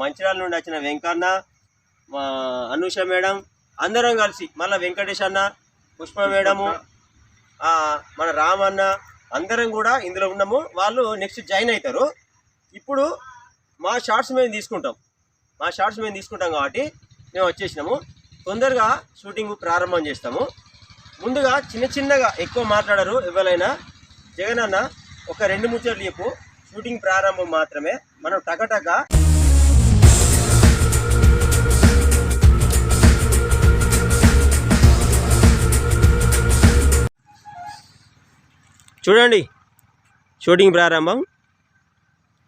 మంచిర్యాల నుండి వచ్చిన వెంకన్న మా అనూష మేడం అందరం కలిసి మళ్ళీ వెంకటేష్ అన్న పుష్ప మేడము మన రామన్న అందరం కూడా ఇందులో ఉన్నాము. వాళ్ళు నెక్స్ట్ జాయిన్ అవుతారు ఇప్పుడు మా షార్ట్స్ మేము తీసుకుంటాం. మా షార్ట్స్ మేము తీసుకుంటాం కాబట్టి మేము వచ్చేసినాము. తొందరగా షూటింగ్ ప్రారంభం చేస్తాము. ముందుగా చిన్న చిన్నగా ఎక్కువ మాట్లాడరు ఎవరైనా. జగన్ అన్న ఒక రెండు ముచ్చట్లు చెప్పు. షూటింగ్ ప్రారంభం మాత్రమే. మనం టకటక చూడండి. షూటింగ్ ప్రారంభం.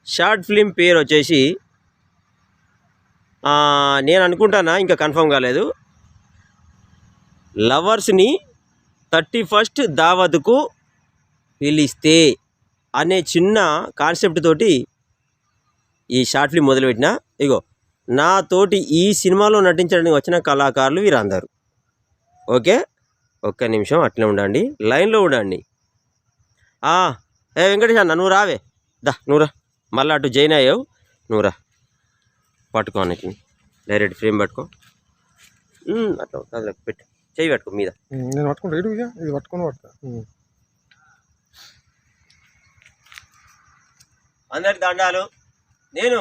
షార్ట్ ఫిలిం పేరు వచ్చేసి నేను అనుకుంటానా ఇంకా కన్ఫర్మ్ కాలేదు. లవర్స్ని థర్టీ ఫస్ట్ దావత్కు పిలిస్తే అనే చిన్న కాన్సెప్ట్ తోటి ఈ షార్ట్ ఫిల్మ్ మొదలుపెట్టిన. ఇగో నాతోటి ఈ సినిమాలో నటించడానికి వచ్చిన కళాకారులు వీరందరూ. ఓకే? ఒక్క నిమిషం అట్లే ఉండండి. లైన్లో ఉండండి. ఏ వెంకటేష్ అన్న నువ్వు రావే. దా నువ్వు రా. మళ్ళీ అటు జైన్ అయ్యావు. నువ్వు రా. పట్టుకో అన్నకి. డైరెక్ట్ ఫ్రేమ్ పట్టుకో. అట్లా పెట్టు. చెయ్యి పెట్టుకో మీద. నేను పట్టుకుంటా ఇక ఇది పట్టుకొని ఉమ్. అందరికి దండాలు. నేను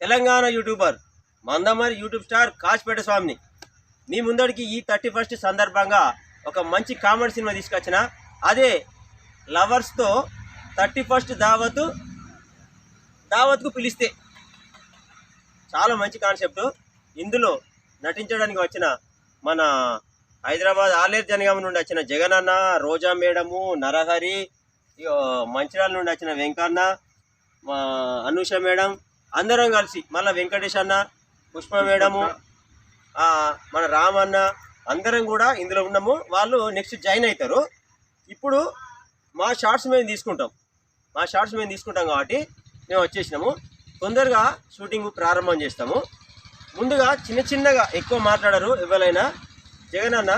Telangana YouTuber Mandamarri YouTube star Kasipeta స్వామిని. మీ ముందడికి ఈ థర్టీ ఫస్ట్ సందర్భంగా ఒక మంచి కామెడీ సినిమా తీసుకొచ్చిన. అదే లవర్స్తో థర్టీ ఫస్ట్ దావత్ దావత్కు పిలిస్తే. చాలా మంచి కాన్సెప్ట్. ఇందులో నటించడానికి వచ్చిన మన హైదరాబాద్ ఆలేర్ జనగామ నుండి వచ్చిన జగన్ అన్న రోజా మేడము నరహరి మంచిర్యాల నుండి వచ్చిన వెంకన్న మా అనూష మేడం అందరం కలిసి మళ్ళీ వెంకటేష్ అన్న పుష్ప మేడము మన రామన్న అందరం కూడా ఇందులో ఉన్నాము. వాళ్ళు నెక్స్ట్ జాయిన్ అవుతారు. ఇప్పుడు మా షార్ట్స్ మేము తీసుకుంటాం. మా షార్ట్స్ మేము తీసుకుంటాం కాబట్టి మేము వచ్చేసినాము. తొందరగా షూటింగ్ ప్రారంభం చేస్తాము. ముందుగా చిన్న చిన్నగా ఎక్కువ మాట్లాడరు ఎవరైనా. జగన్ అన్న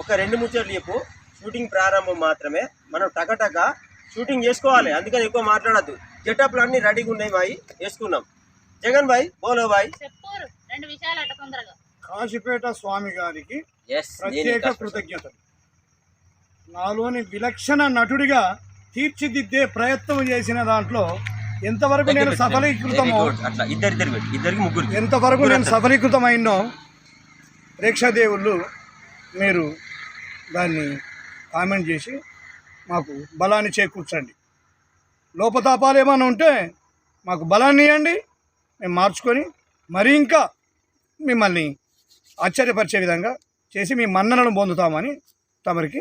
ఒక రెండు ముచ్చట్లు చెప్పు. షూటింగ్ ప్రారంభం మాత్రమే. మనం టకటక షూటింగ్ చేసుకోవాలి. అందుకని ఎక్కువ మాట్లాడద్దు. గెటప్లు అన్నీ రెడీగా ఉన్నాయి బాయ్. వేసుకున్నాం. జగన్ బాయ్ బోలో బాయ్. చెప్పు రెండు విషయాలు అట్ట తొందరగా. కాశీపేట స్వామి గారికి ప్రత్యేక కృతజ్ఞతలు. నాలోని విలక్షణ నటుడిగా తీర్చిదిద్దే ప్రయత్నం చేసిన దాంట్లో ఎంతవరకు నేను సఫలీకృతమో ఎంతవరకు నేను సఫలీకృతమైనో ప్రేక్షదేవుళ్ళు మీరు దాన్ని కామెంట్ చేసి మాకు బలాన్ని చేకూర్చండి. లోపతాపాలు ఏమైనా ఉంటే మాకు బలాన్ని ఇవ్వండి మేము మార్చుకొని మరీ ఇంకా మిమ్మల్ని ఆశ్చర్యపరిచే విధంగా చేసి మీ మన్ననలు పొందుతామని తమరికి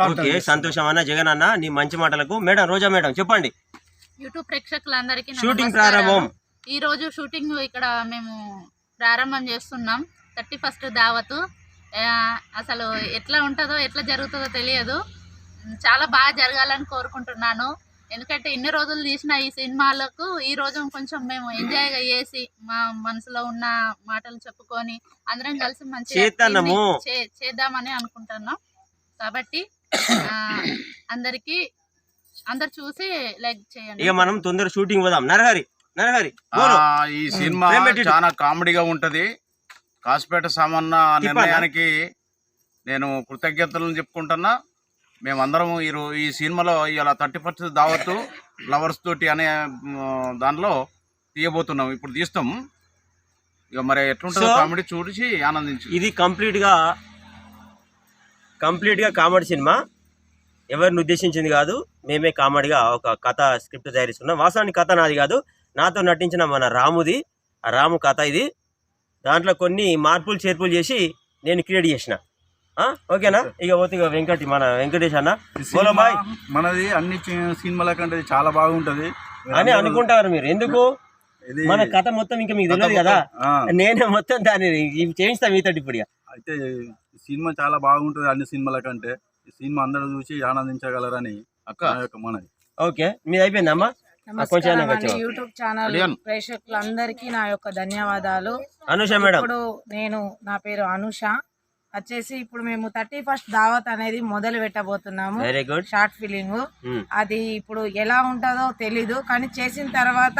ఓకే. సంతోషం అన్న జగన్ అన్న నీ మంచి మాటలకు మేడం రోజా మేడం చెప్పండి. యూట్యూబ్ ప్రేక్షకులందరికీ షూటింగ్. ప్రారంభం. ఈ రోజు షూటింగ్ ఇక్కడ మేము ప్రారంభం చేస్తున్నాం. థర్టీ ఫస్ట్ దావతు. అసలు ఎట్లా ఉంటుందో ఎట్లా జరుగుతుందో తెలియదు. చాలా బాగా జరగాలని కోరుకుంటున్నాను. ఎందుకంటే ఇన్ని రోజులు తీసిన ఈ సినిమాలకు ఈ రోజు కొంచెం మేము ఎంజాయ్గా చేసి మా మనసులో ఉన్న మాటలు చెప్పుకొని అందరం కలిసి మంచిగా చేద్దాము. దీన్ని చే- చేద్దామని అనుకుంటున్నాం. కాబట్టి అందరికీ అందరు చూసి లైక్ చేయండి. ఇక మనం తొందర షూటింగ్ పోదాం. నరహరి నరహరి ఈ సినిమా. చాలా కామెడీగా ఉంటది. కాసిపేట సామన్న నిర్ణయానికి నేను కృతజ్ఞతలను చెప్పుకుంటున్నా. మేమందరం ఈ రో- ఈ సినిమాలో ఇలా థర్టీ ఫస్ట్ దావత్తు లవర్స్ తోటి అనే దానిలో తీయబోతున్నాం. ఇప్పుడు తీస్తాం. ఇక మరి ఎట్లుంటుందో కామెడీ చూసి ఆనందించు. ఇది కంప్లీట్గా కంప్లీట్గా కామెడీ సినిమా. ఎవరిని ఉద్దేశించింది కాదు మేమే కామెడీగా ఒక కథ స్క్రిప్ట్ తయారు చేసుకున్నాం. వాస్తవానికి కథ నాది కాదు నాతో నటించిన మన రాముది. ఆ రాము కథ ఇది. దాంట్లో కొన్ని మార్పులు చేర్పులు చేసి నేను క్రియేట్ చేసిన. ఆ? ఓకేనా? ఇక పోతే ఇక వెంకటి మన వెంకటేష్ అన్న. బోలో బాయ్. మనది అన్ని సినిమాల కంటే చాలా బాగుంటది అని అనుకుంటారు మీరు. ఎందుకు? మన కథ మొత్తం ఇంకా మీకు తెలియదు కదా. నేనే మొత్తం దాన్ని ఇవి చేయిస్తా మీతో ఇప్పుడు. అయితే సినిమా చాలా బాగుంటది అన్ని సినిమాల కంటే. ఈ సినిమా అందరూ చూసి ఆనందించగలరని అక్క. నా యొక్క మనది ఓకే మీది అయిపోయిందమ్మా నమస్కారం అండి? YouTube channel. ప్రేక్షకులందరికీ నా యొక్క ధన్యవాదాలు. అనుష మేడం. ఇప్పుడు నేను నా పేరు అనుష. వచ్చేసి ఇప్పుడు మేము థర్టీ ఫస్ట్ దావత్ అనేది మొదలు పెట్టబోతున్నాము. Very good short filming. అది ఇప్పుడు ఎలా ఉంటుందో తెలీదు కానీ చేసిన తర్వాత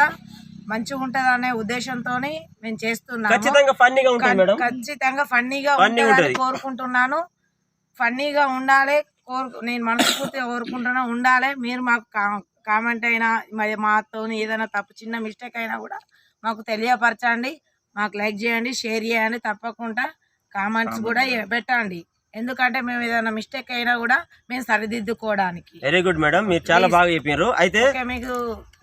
మంచిగా ఉంటుంది అనే ఉద్దేశంతో మేము చేస్తున్నాము. ఖచ్చితంగా ఫన్నీగా ఉంటుందని ఉంటది. కోరుకుంటున్నాను. ఫన్నీగా ఉండాలి కోరు నేను మనస్ఫూర్తిగా కోరుకుంటున్నా ఉండాలి. మీరు మాకు కా- కామెంట్ అయినా మరి మాతో ఏదైనా తప్పు చిన్న మిస్టేక్ అయినా కూడా మాకు తెలియపరచండి. మాకు లైక్ చేయండి షేర్ చేయండి తప్పకుండా కామెంట్స్ కూడా పెట్టండి. ఎందుకంటే మేము ఏదైనా మిస్టేక్ అయినా కూడా మేము సరిదిద్దుకోవడానికి. వెరీ గుడ్ మేడం మీరు చాలా. బాగా చెప్పారు అయితే మీకు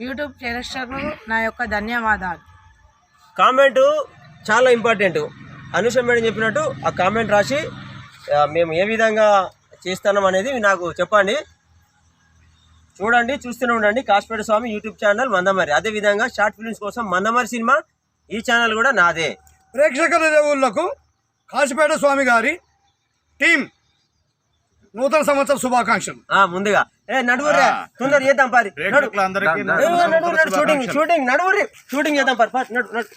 యూట్యూబ్ ప్రేక్షకులు నా యొక్క ధన్యవాదాలు. కామెంట్ చాలా ఇంపార్టెంట్ అనుష మేడం చెప్పినట్టు ఆ కామెంట్ రాసి మేము ఏ విధంగా చేస్తున్నాం అనేది నాకు చెప్పండి. చూడండి చూస్తూనే ఉండండి. కాస్పేట స్వామి యూట్యూబ్ ఛానల్ మందమరి అదే విధంగా షార్ట్ ఫిల్మ్స్ కోసం మందమరి సినిమా ఈ ఛానల్ కూడా నాదే. ప్రేక్షకుల దేవుళ్ళకు కాశీపేట స్వామి గారి టీం నూతన సంవత్సర శుభాకాంక్షలు. ఆ ముందుగా. ఏ నడువురే. తొందర చేద్దాం పారి. నడు. ప్రేక్షకులందరికీ ఏ, నడువు, నడు, షూటింగ్ షూటింగ్ నడువురి షూటింగ్ చేద్దాం పారి. పారి, నడు నడు.